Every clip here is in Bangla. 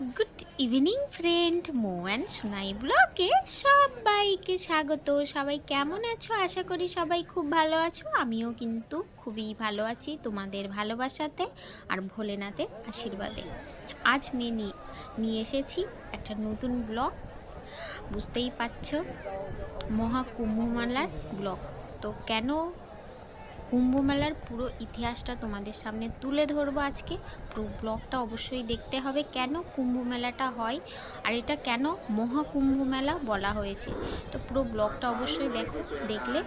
গুড ইভিনিং ফ্রেন্ড মো অ্যান্ড সোনাই ব্লগে সবাইকে স্বাগত। সবাই কেমন আছো? আশা করি সবাই খুব ভালো আছো। আমিও কিন্তু খুবই ভালো আছি তোমাদের ভালোবাসাতে আর ভোলেনাথের আশীর্বাদে। আজ মেয়ে নি- নিয়ে এসেছি একটা নতুন ব্লগ বুঝতেই পারছ? মহাকুম্ভমেলার ব্লগ তো কেন কুম্ভমেলার পুরো ইতিহাসটা তোমাদের সামনে তুলে ধরবো আজকে। পুরো ব্লগটা অবশ্যই দেখতে হবে কেন কুম্ভ মেলাটা হয় আর এটা কেন মহাকুম্ভ মেলা বলা হয়েছে। তো পুরো ব্লগটা অবশ্যই দেখো, দেখলে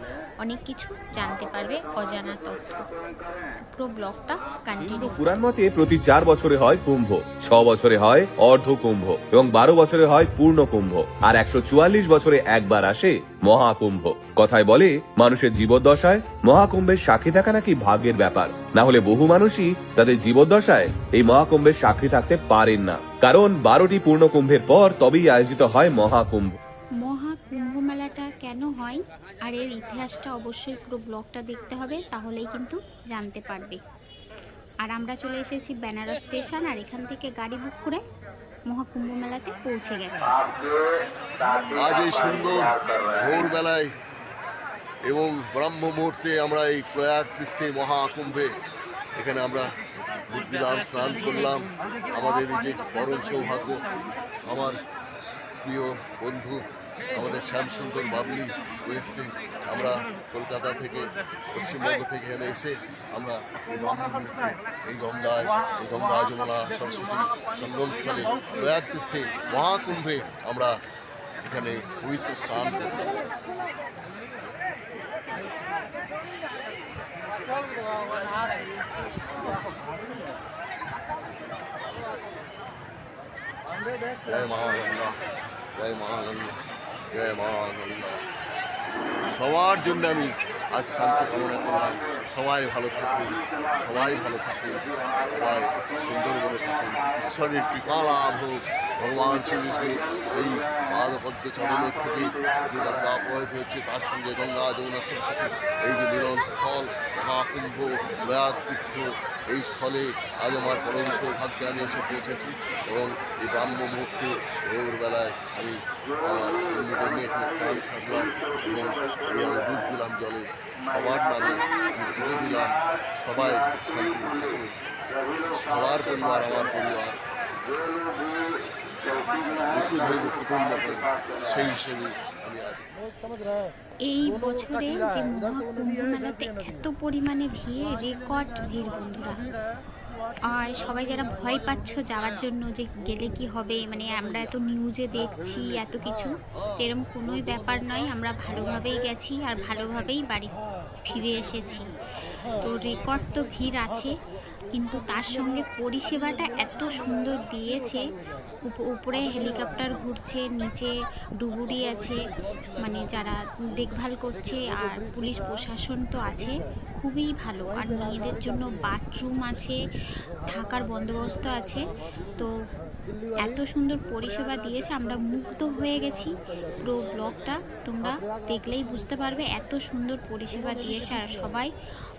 অনেক কিছু জানতে পারবে অজানা তথ্য। পুরো ব্লগটা কন্টিনিউ পুরাণ মতে প্রতি চার বছরে হয় কুম্ভ, ছ বছরে হয় অর্ধ কুম্ভ এবং বারো বছরে হয় পূর্ণ কুম্ভ আর একশো চুয়াল্লিশ বছরে একবার আসে মহাকুম্ভ। কথায় বলে মানুষের জীবদ্দশায় মহাকুম্ভের সাক্ষী থাকা নাকি ভাগ্যের ব্যাপার। না হলে বহু মানুষই তাদের জীবদ্দশায় এই মহাকুম্ভের সাক্ষী থাকতে পারেন না। কারণ বারোটি পূর্ণ কুম্ভের পর তবেই আয়োজিত হয় মহাকুম্ভ। মহাকুম্ভ মেলাটা কেন হয়? আর এর ইতিহাসটা অবশ্যই পুরো ব্লগটা দেখতে হবে তাহলেই কিন্তু জানতে পারবে। আর আমরা চলে এসেছি বেনারস স্টেশন আর এখান থেকে গাড়ি বুক করে মহাকুম্ভ মেলাতে পৌঁছে গেছে। আজ এই সুন্দর ভোরবেলায় এবং ব্রাহ্ম মুহূর্তে আমরা এই প্রয়াগ তীর্থে মহাকুম্ভে এখানে আমরা ডুব দিলাম স্নান করলাম। আমাদের এই যে পরম সৌভাগ্য, আমার প্রিয় বন্ধু, আমাদের শ্যামসুন্দর বাবলি এসছে। আমরা কলকাতা থেকে, পশ্চিমবঙ্গ থেকে এখানে এসে আমরা এই গঙ্গায়, এই গঙ্গা যমুনা সরস্বতী সঙ্গমস্থলে প্রয়াগ তীর্থে মহাকুম্ভে আমরা এখানে পবিত্র স্নান করলাম। জয় মা গঙ্গা জয় মা গঙ্গা জয় মা সবার জন্য আমি আজ শান্তি কামনা করলাম। সবাই ভালো থাকুন, সবাই ভালো থাকুন, সবাই সুন্দর মনে থাকুন। ঈশ্বরের কৃপা লাভ হোক, ভগবান শ্রীকৃষ্ণ সেই পাদপদ্ম চরণের থেকে যে প্রবাহিত হয়েছে, তার সঙ্গে গঙ্গা, যমুনা, সরস্বতী, এই যে মহাকুম্ভ প্রয়াগ তীর্থ, এই স্থলে আজ আমার পরম সৌভাগ্যে আমি এসে পৌঁছেছি এবং এই ব্রাহ্ম মুহূর্তে ভোরবেলায় আমি আমার বন্ধুদের নিয়ে এখানে স্নান সারলাম এবং এই আমি ডুব দিলাম জলে। সবার নামে আমি পুজো দিলাম, সবাই সবার পরিবার, আমার পরিবার। এই বছরে যে মহাকুম্ভ মেলাতে এত পরিমাণে ভিড়, রেকর্ড ভিড় বন্ধুরা। আর সবাই যারা ভয় পাচ্ছ যাওয়ার জন্য যে গেলে কি হবে মানে আমরা এত নিউজে দেখছি, এত কিছু এরকম কোনোই ব্যাপার নয়। আমরা ভালোভাবেই গেছি আর ভালোভাবেই বাড়ি ফিরে এসেছি। তো রেকর্ড তো ভিড় আছে। কিন্তু তার সঙ্গে পরিষেবাটা এত সুন্দর দিয়েছে। উপ- উপরে হেলিকপ্টার ঘুরছে, নিচে ডুবুরি আছে মানে যারা দেখভাল করছে আর পুলিশ প্রশাসন তো আছে, খুবই ভালো। আর মেয়েদের জন্য বাথরুম আছে, থাকার বন্দোবস্ত আছে। তো এত সুন্দর পরিষেবা দিয়েছে, আমরা মুগ্ধ হয়ে গেছি পুরো ব্লগটা। তোমরা দেখলেই বুঝতে পারবে, এত সুন্দর পরিষেবা দিয়েছে আর সবাই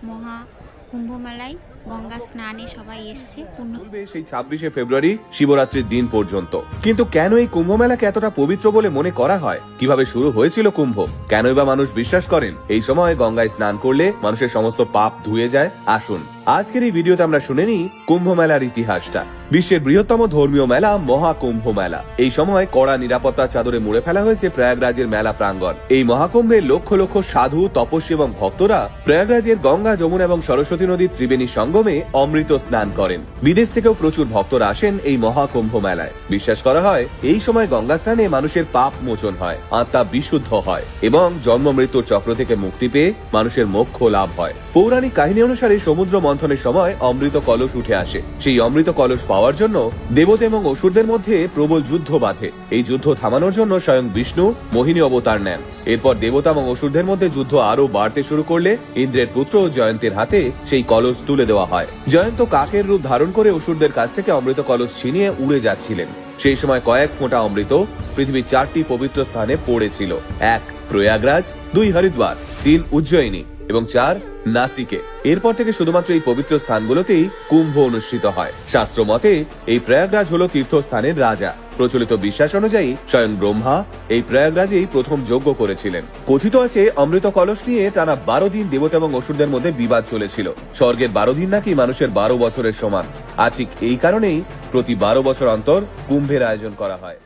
মহা কুম্ভমেলায়। গঙ্গা স্নানে সবাই এসছে চলবে সেই ছাব্বিশে ফেব্রুয়ারি শিবরাত্রির দিন পর্যন্ত। কিন্তু কেন এই কুম্ভ মেলাকে এতটা পবিত্র বলে মনে করা হয়? কীভাবে শুরু হয়েছিল কুম্ভ? কেনই বা মানুষ বিশ্বাস করেন? এই সময় গঙ্গায় স্নান করলে মানুষের সমস্ত পাপ ধুয়ে যায়। আসুন, আজকের এই ভিডিওতে আমরা শুনে নিই কুম্ভ মেলার ইতিহাসটা। বিশ্বের বৃহত্তম ধর্মীয় মেলা মহাকুম্ভ মেলা। এই সময় কড়া নিরাপত্তা চাদরে মুড়ে ফেলা হয়েছে প্রয়াগরাজের মেলা প্রাঙ্গণ। এই মহাকুম্ভে লক্ষ লক্ষ সাধু, তপস্বী এবং ভক্তরা প্রয়াগরাজের গঙ্গা, যমুনা এবং সরস্বতী নদীর ত্রিবেণী সঙ্গমে অমৃত স্নান করেন। বিদেশ থেকেও প্রচুর ভক্তরা আসেন এই মহাকুম্ভ মেলায়। বিশ্বাস করা হয়, এই সময় গঙ্গা স্নানে মানুষের পাপ মোচন হয়, আত্মা বিশুদ্ধ হয় এবং জন্ম মৃত্যুর চক্র থেকে মুক্তি পেয়ে মানুষের মোক্ষ লাভ হয়। পৌরাণিক কাহিনী অনুসারে সমুদ্র মন্থনের সময় অমৃত কলস উঠে আসে। সেই অমৃত কলস পাওয়ার জন্য দেবতা এবং অসুরদের মধ্যে প্রবল যুদ্ধ বাধে। এই যুদ্ধ থামানোর জন্য স্বয়ং বিষ্ণু, মোহিনী অবতার নেন। এরপর দেবতা এবং অসুরদের মধ্যে যুদ্ধ আরও বাড়তে শুরু করলে ইন্দ্রের পুত্র জয়ন্তের হাতে সেই কলস তুলে দেওয়া হয়। জয়ন্ত কাকের রূপ ধারণ করে অসুরদের কাছ থেকে অমৃত কলস ছিনিয়ে উড়ে যাচ্ছিলেন। সেই সময় কয়েক ফোঁটা অমৃত পৃথিবীর চারটি পবিত্র স্থানে পড়েছিল। এক প্রয়াগরাজ, দুই হরিদ্বার, তিন উজ্জয়িনী এবং চার নাসিকে। এরপর থেকে শুধুমাত্র এই পবিত্র স্থানগুলোতেই কুম্ভ অনুষ্ঠিত হয়। শাস্ত্র মতে, এই প্রয়াগরাজ হল তীর্থস্থানের রাজা। প্রচলিত বিশ্বাস অনুযায়ী, স্বয়ং ব্রহ্মা এই প্রয়াগরাজেই প্রথম যজ্ঞ করেছিলেন। কথিত আছে, অমৃত কলস নিয়ে টানা বারো দিন দেবতা এবং অসুরদের মধ্যে বিবাদ চলেছিল। স্বর্গের বারো দিন নাকি মানুষের বারো বছরের সমান। আর ঠিক এই কারণেই প্রতি বারো বছর অন্তর কুম্ভের আয়োজন করা হয়।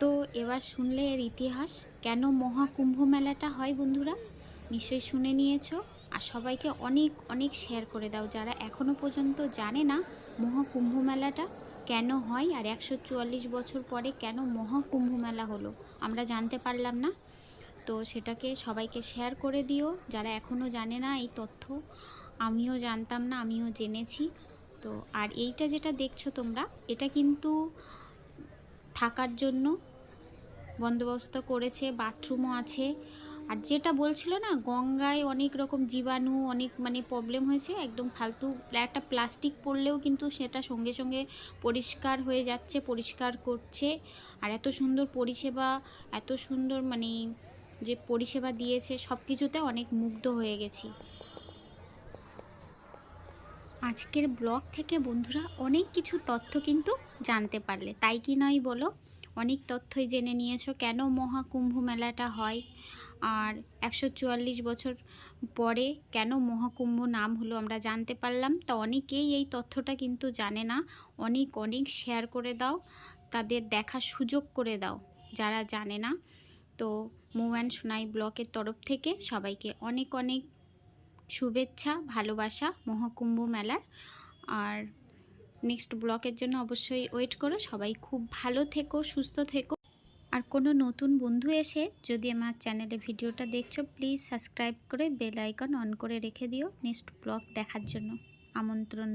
তো এবার শুনলে এর ইতিহাস, কেন মহাকুম্ভ মেলাটা হয় বন্ধুরা? নিশ্চয়ই শুনে নিয়েছো। আর সবাইকে অনেক অনেক শেয়ার করে দাও। যারা এখনও পর্যন্ত জানে না মহাকুম্ভ মেলাটা কেন হয় আর একশো চুয়াল্লিশ বছর পরে কেন মহাকুম্ভ মেলা হলো, আমরা জানতে পারলাম না। তো সেটাকে সবাইকে শেয়ার করে দিও। যারা এখনও জানে না এই তথ্য, আমিও জানতাম না, আমিও জেনেছি। তো আর এইটা যেটা দেখছ তোমরা, এটা কিন্তু থাকার জন্য বন্দোবস্ত করেছে বাথরুমও আছে। আর যেটা বলছিল না, গঙ্গায় অনেক রকম জীবাণু, অনেক মানে প্রবলেম হয়েছে, একদম ফালতু একটা প্লাস্টিক পড়লেও কিন্তু সেটা সঙ্গে সঙ্গে পরিষ্কার হয়ে যাচ্ছে, পরিষ্কার করছে। আর এত সুন্দর পরিষেবা, এত সুন্দর মানে যে পরিষেবা দিয়েছে সব কিছুতে অনেক মুগ্ধ হয়ে গেছি। আজকের ব্লগ থেকে বন্ধুরা অনেক কিছু তথ্য কিন্তু জানতে পারলে। তাই কি নয় বলো? অনেক তথ্যই জেনে নিয়েছো কেন মহাকুম্ভ মেলাটা হয়? আর একশো চুয়াল্লিশ বছর পরে কেন মহাকুম্ভ নাম হলো আমরা জানতে পারলাম। তা অনেকেই এই তথ্যটা কিন্তু জানে না। অনেক অনেক শেয়ার করে দাও, তাদের দেখার সুযোগ করে দাও, যারা জানে না। তো মুভ সোনাই ব্লকের তরফ থেকে সবাইকে অনেক অনেক শুভেচ্ছা, ভালোবাসা মহাকুম্ভ মেলার। আর নেক্সট ব্লকের জন্য অবশ্যই ওয়েট করো। সবাই খুব ভালো থেকো, সুস্থ থেকো। আর কোনো নতুন বন্ধু এসে যদি আমার চ্যানেলে ভিডিওটা দেখছ প্লিজ সাবস্ক্রাইব করে বেল আইকন অন করে রেখে দিও নেক্সট ব্লগ দেখার জন্য। আমন্ত্রণ।